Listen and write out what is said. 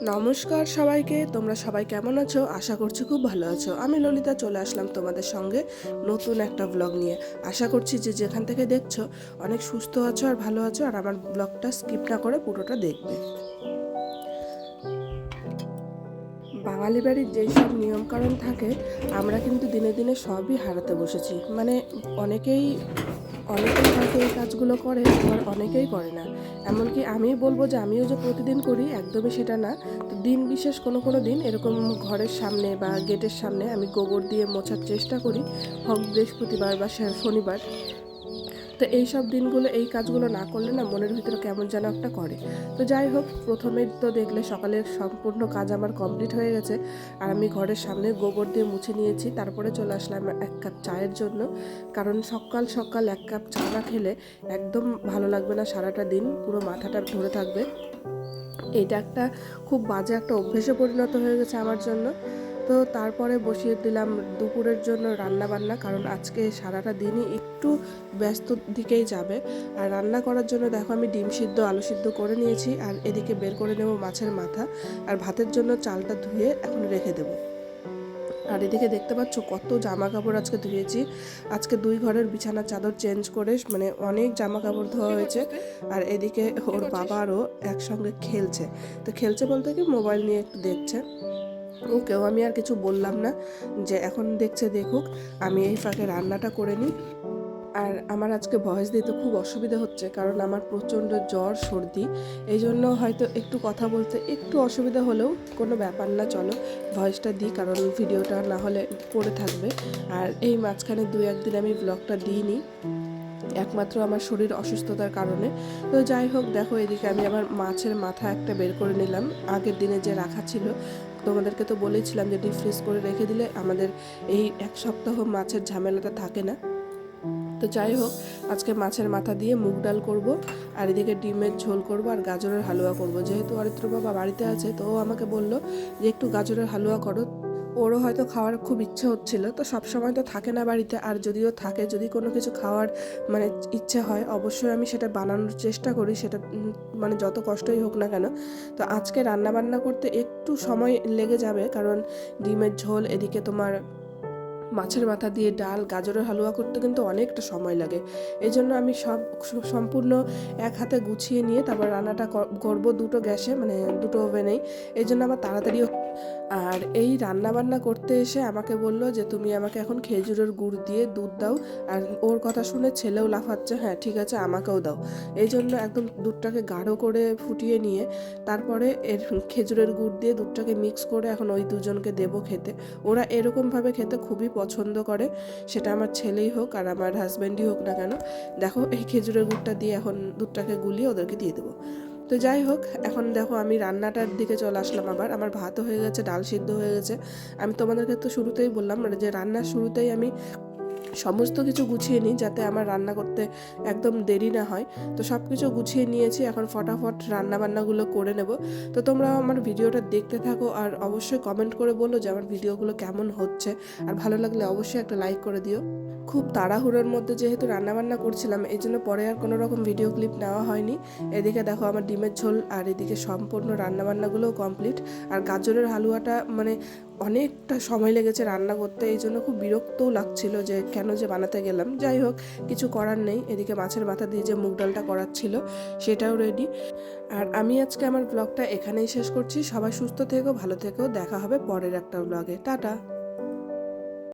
নমস্কার সবাইকে, তোমরা সবাই কেমন আছো? আশা করছি খুব ভালো আছো। আমি ললিতা চলে আসলাম তোমাদের সঙ্গে নতুন একটা ব্লগ নিয়ে। আশা করছি যে যেখান থেকে দেখছ, অনেক সুস্থ আছো আর ভালো আছো, আর আমার ব্লগটা স্কিপ না করে পুরোটা দেখবে। বাঙালি বাড়ির যেই সব নিয়মকানুন থাকে, আমরা কিন্তু দিনে দিনে সবই হারাতে বসেছি। মানে অনেকেই অনেকেই হয়তো এই কাজগুলো করে, আবার অনেকেই করে না। এমনকি আমি বলব যে আমিও যে প্রতিদিন করি, একদমই সেটা না। তো দিন বিশেষ কোনো কোনো দিন এরকম ঘরের সামনে বা গেটের সামনে আমি গোবর দিয়ে মোছার চেষ্টা করি। হোক বৃহস্পতিবার বা শনিবার। তো এই সব দিনগুলো, এই কাজগুলো না করলে না মনের ভিতরে কেমন যেন একটা করে। তো যাই হোক, প্রথমে তো দেখলে সকালের সম্পূর্ণ কাজ আমার কমপ্লিট হয়ে গেছে। আর আমি ঘরের সামনে গোবর দিয়ে মুছে নিয়েছি। তারপরে চলে আসলাম এক কাপ চায়ের জন্য। কারণ সকাল সকাল এক কাপ চা না খেলে একদম ভালো লাগবে না সারাটা দিন। পুরো মাথাটা ধরে থাকবে। এটা একটা খুব বাজে একটা অভ্যেসে পরিণত হয়ে গেছে আমার জন্য। তো তারপরে বসিয়ে দিলাম দুপুরের জন্য রান্না বান্না কারণ আজকে সারাটা দিনই একটু ব্যস্ত দিকেই যাবে। আর রান্না করার জন্য দেখো আমি ডিম সিদ্ধ আলু সিদ্ধ করে নিয়েছি আর এদিকে বের করে নেব মাছের মাথা। আর ভাতের জন্য চালটা ধুয়ে এখন রেখে দেবো। আর এদিকে দেখতে পাচ্ছ কত জামা কাপড় আজকে ধুয়েছি। আজকে দুই ঘরের বিছানা চাদর চেঞ্জ করে মানে অনেক জামা কাপড় ধোয়া হয়েছে। আর এদিকে ওর বাবারও একসঙ্গে খেলছে। তো খেলছে বলতে কি মোবাইল নিয়ে একটু দেখছে। ওকেও আমি আর কিছু বললাম না, যে এখন দেখছে দেখুক, আমি এই ফাঁকে রান্নাটা করে নিই। আর আমার আজকে ভয়েস দিতে খুব অসুবিধা হচ্ছে, কারণ আমার প্রচণ্ড জ্বর, সর্দি, এই জন্য হয়তো একটু কথা বলতে একটু অসুবিধা হলেও কোনো ব্যাপার না, চলো ভয়েসটা দিই, কারণ ভিডিওটা না হলে পড়ে থাকবে। আর এই মাঝখানে দু একদিন আমি ব্লগটা দিইনি, একমাত্র আমার শরীর অসুস্থতার কারণে। তো যাই হোক, দেখো এদিকে আমি আমার মাছের মাথা একটা বের করে নিলাম। আগের দিনে যে রাখা ছিল তোমাদেরকে তো বলেছিলাম যে ডিপ ফ্রিজ করে রেখে দিলে আমাদের এই এক সপ্তাহ মাছের ঝামেলাটা থাকে না। তো যাই হোক, আজকে মাছের মাথা দিয়ে মুগ ডাল করব, আর এদিকে ডিমের ঝোল করব, আর গাজরের হালুয়া করব। যেহেতু অরিত্র বাবা বাড়িতে আছে, তো ও আমাকে বলল যে একটু গাজরের হালুয়া করো ওরও হয়তো খাওয়ার খুব ইচ্ছে হচ্ছিল, তো সব সময় তো থাকে না বাড়িতে। আর যদিও থাকে, যদি কোনো কিছু খাওয়ার মানে ইচ্ছে হয়, অবশ্যই আমি সেটা বানানোর চেষ্টা করি, সেটা মানে যত কষ্টই হোক না কেন। তো আজকে রান্না বান্না করতে একটু সময় লেগে যাবে, কারণ ডিমের ঝোল, এদিকে তোমার মাছের মাথা দিয়ে ডাল, গাজরের হালুয়া করতে কিন্তু অনেকটা সময় লাগে। এই জন্য আমি সব সম্পূর্ণ এক হাতে গুছিয়ে নিয়ে তারপর রান্নাটা কর- করব দুটো গ্যাসে মানে দুটো ওভেনেই। এই জন্য আমার তাড়াতাড়িও আর এই রান্না বান্না করতে এসে আমাকে বলল যে, তুমি আমাকে এখন খেজুরের গুড় দিয়ে দুধ দাও আর ওর কথা শুনে ছেলেও লাফাচ্ছে হ্যাঁ ঠিক আছে, আমাকেও দাও। এই জন্য একদম দুধটাকে গাঢ় করে ফুটিয়ে নিয়ে তারপরে এর খেজুরের গুড় দিয়ে দুধটাকে মিক্স করে এখন ওই দুজনকে দেবো খেতে। ওরা এরকমভাবে খেতে খুবই পছন্দ করে, সেটা আমার ছেলেই হোক আর আমার হাজব্যান্ডই হোক না কেন। দেখো, এই খেজুরের গুড়টা দিয়ে এখন দুধটাকে গুলিয়ে ওদেরকে দিয়ে দেবো। তো যাই হোক, এখন দেখো আমি রান্নাটার দিকে চলে আসলাম আবার। আমার ভাতও হয়ে গেছে, ডাল সিদ্ধ হয়ে গেছে। আমি তোমাদেরকে তো শুরুতেই বললাম মানে যে রান্নার শুরুতেই আমি সমস্ত কিছু গুছিয়ে নিই যাতে আমার রান্না করতে একদম দেরি না হয়। তো সব কিছু গুছিয়ে নিয়েছি, এখন ফটাফট রান্না বান্নাগুলো করে নেব। তো তোমরা আমার ভিডিওটা দেখতে থাকো আর অবশ্যই কমেন্ট করে বলো যে আমার ভিডিওগুলো কেমন হচ্ছে। আর ভালো লাগলে অবশ্যই একটা লাইক করে দিও। খুব তাড়াহুড়োর মধ্যে যেহেতু রান্নাবান্না করছিলাম, এই জন্য পরে আর কোনো রকম ভিডিও ক্লিপ নেওয়া হয়নি। এদিকে দেখো আমার ডিমের ঝোল আর এদিকে সম্পূর্ণ রান্নাবান্নাগুলোও কমপ্লিট আর গাজরের হালুয়াটা মানে অনেকটা সময় লেগেছে রান্না করতে, এই জন্য খুব বিরক্তও লাগছিল যে কেন যে বানাতে গেলাম। যাই হোক, কিছু করার নেই। এদিকে মাছের মাথা দিয়ে যে মুগ ডালটা করার ছিল সেটাও রেডি আর আমি আজকে আমার ব্লগটা এখানেই শেষ করছি। সবাই সুস্থ থেকো, ভালো থেকো। দেখা হবে পরের একটা ব্লগে টাটা!